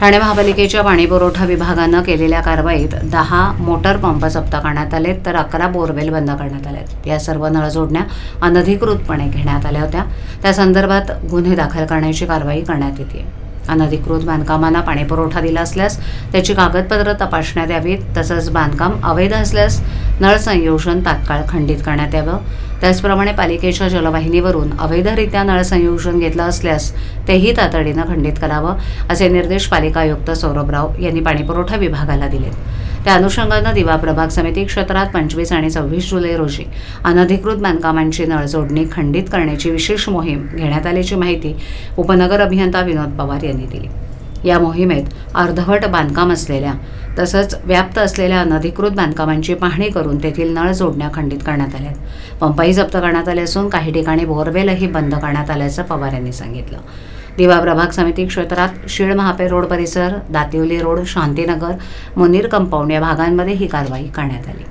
ठाणे महापालिकेच्या पाणीपुरवठा विभागानं केलेल्या कारवाईत दहा मोटर पंप जप्त करण्यात आले तर अकरा बोरवेल बंद करण्यात आले या सर्व नळ जोडण्या अनधिकृतपणे घेण्यात आल्या होत्या. त्या संदर्भात गुन्हे दाखल करण्याची कारवाई करण्यात येते. अनधिकृत बांधकामांना पाणीपुरवठा दिला असल्यास त्याची कागदपत्रं तपासण्यात यावीत तसंच बांधकाम अवैध असल्यास नळ संयोजन तात्काळ खंडित करण्यात यावं. त्याचप्रमाणे पालिकेच्या जलवाहिनीवरून अवैधरित्या नळ संयोजन घेतलं असल्यास तेही तातडीनं खंडित करावं असे निर्देश पालिका आयुक्त सौरभ राव यांनी पाणीपुरवठा विभागाला दिलेत. त्या अनुषंगानं दिवा प्रभाग समिती क्षेत्रात पंचवीस आणि सव्वीस जुलै रोजी अनधिकृत बांधकामांची नळजोडणी खंडित करण्याची विशेष मोहीम घेण्यात आल्याची माहिती उपनगर अभियंता विनोद पवार यांनी दिली. या मोहिमेत अर्धवट बांधकाम असलेल्या तसंच व्याप्त असलेल्या अनधिकृत बांधकामांची पाहणी करून तेथील नळ जोडण्या खंडित करण्यात आल्या. पंपाई जप्त करण्यात आले असून काही ठिकाणी बोरवेलही बंद करण्यात आल्याचं पवार यांनी सांगितलं. दिवा प्रभाग समिती क्षेत्रात शीळ महापे रोड परिसर दातिवली रोड शांतीनगर मुनीर कंपाऊंड या भागांमध्ये ही कारवाई करण्यात आली.